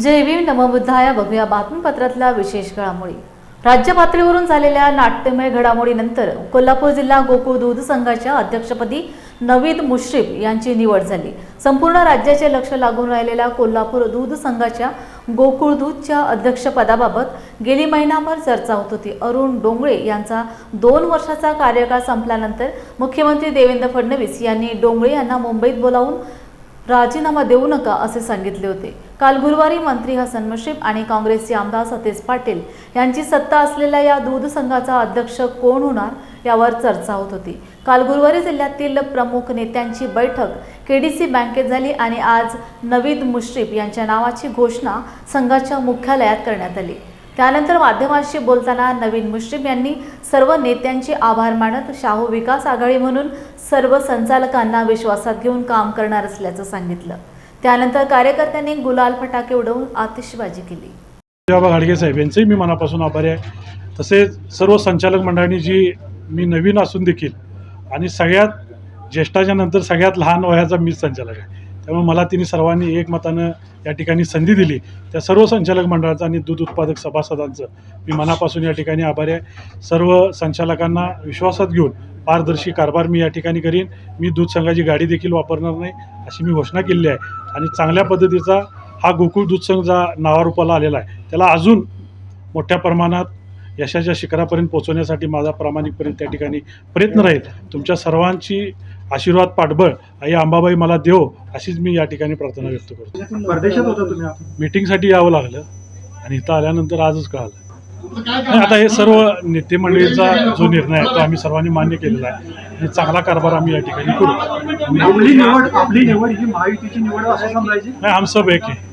जय भीम नमबुद्धाया बघूया बातमीपत्रातल्या विशेष घडामोडी. राज्य पातळीवरून झालेल्या नाट्यमय घडामोडीनंतर कोल्हापूर जिल्हा गोकुळ दूध संघाच्या अध्यक्षपदी नवीद मुश्रीफ यांची निवड झाली. संपूर्ण राज्याचे लक्ष लागून राहिलेल्या कोल्हापूर दूध संघाच्या गोकुळ दूधच्या अध्यक्षपदाबाबत गेली महिनाभर चर्चा होत होती. अरुण डोंगळे यांचा दोन वर्षाचा कार्यकाळ संपल्यानंतर मुख्यमंत्री देवेंद्र फडणवीस यांनी डोंगळे यांना मुंबईत बोलावून राजीनामा देऊ नका असे सांगितले होते. काल गुरुवारी मंत्री हसन मुश्रीफ आणि काँग्रेसचे आमदार सतेज पाटील यांची सत्ता असलेल्या या दूध संघाचा अध्यक्ष कोण होणार यावर चर्चा होत होती. काल गुरुवारी जिल्ह्यातील प्रमुख नेत्यांची बैठक केडीसी बँकेत झाली आणि आज नवीद मुश्रीफ यांच्या नावाची घोषणा संघाच्या मुख्यालयात करण्यात आली. त्यानंतर माध्यमांशी बोलताना नवीन मुश्रीफ यांनी सर्व नेत्यांचे आभार मानत शाहू विकास आघाडी म्हणून सर्व संचालकांना विश्वासात घेऊन काम करणार असल्याचं सांगितलं. त्यानंतर कार्यकर्त्यांनी गुलाल फटाके उडवून आतिषबाजी केली. बाबा घाडगे साहेब यांचेही मी मनापासून आभारी आहे. तसेच सर्व संचालक मंडळांनी जी मी नवीन असून देखील आणि सगळ्यात ज्येष्ठाच्या नंतर सगळ्यात लहान वयाचा मीच संचालक आहे. त्यामुळे मला तिने सर्वांनी एकमतानं या ठिकाणी संधी दिली. त्या सर्व संचालक मंडळाचं आणि दूध उत्पादक सभासदांचं मी मनापासून या ठिकाणी आभारी आहे. सर्व संचालकांना विश्वासात घेऊन पारदर्शी कारभार मी या ठिकाणी करीन. मी दूध संघाची गाडी देखील वापरणार नाही अशी मी घोषणा केलेली आहे. आणि चांगल्या पद्धतीचा हा गोकुळ दूध संघ जा नावारूपाला आलेला आहे. त्याला अजून मोठ्या प्रमाणात यशाच्या शिखरापर्यंत पोहोचवण्यासाठी माझा प्रामाणिकपणे त्या ठिकाणी प्रयत्न राहील. तुमच्या सर्वांची आशीर्वाद पाठबळ आई अंबाबाई मला देव अशीच मी या ठिकाणी प्रार्थना व्यक्त करतो. परदेशात होता तुम्ही? मीटिंगसाठी यावं लागलं आणि इथं आल्यानंतर आजच कळालं. आता हे सर्व नेते मंडळीचा जो निर्णय आहे तो आम्ही सर्वांनी मान्य केलेला आहे. आणि चांगला कारभार आम्ही या ठिकाणी करू. आपली निवड आपली निवड ही महायुतीची निवड असं समजायची? नाही हम सब एक आहे.